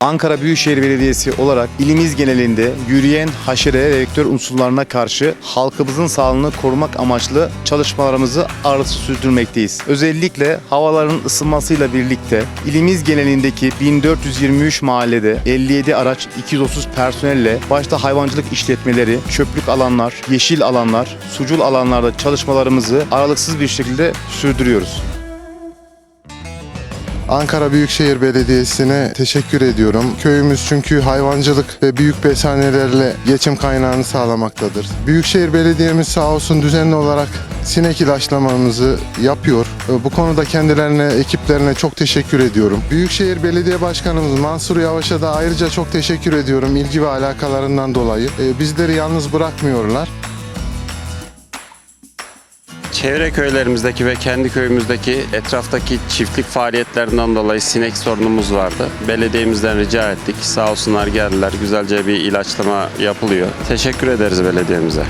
Ankara Büyükşehir Belediyesi olarak ilimiz genelinde yürüyen haşere ve vektör unsurlarına karşı halkımızın sağlığını korumak amaçlı çalışmalarımızı ağırlıklı sürdürmekteyiz. Özellikle havaların ısınmasıyla birlikte ilimiz genelindeki 1423 mahallede 57 araç 230 personelle başta hayvancılık işletmeleri, çöplük alanlar, yeşil alanlar, sucul alanlarda çalışmalarımızı aralıksız bir şekilde sürdürüyoruz. Ankara Büyükşehir Belediyesi'ne teşekkür ediyorum. Köyümüz çünkü hayvancılık ve büyük besanelerle geçim kaynağını sağlamaktadır. Büyükşehir Belediyemiz sağ olsun düzenli olarak sinek ilaçlamamızı yapıyor. Bu konuda kendilerine, ekiplerine çok teşekkür ediyorum. Büyükşehir Belediye Başkanımız Mansur Yavaş'a da ayrıca çok teşekkür ediyorum ilgi ve alakalarından dolayı. Ee, Bizleri yalnız bırakmıyorlar. Çevre köylerimizdeki ve kendi köyümüzdeki etraftaki çiftlik faaliyetlerinden dolayı sinek sorunumuz vardı. Belediyemizden rica ettik. Sağ olsunlar geldiler. Güzelce bir ilaçlama yapılıyor. Teşekkür ederiz belediyemize.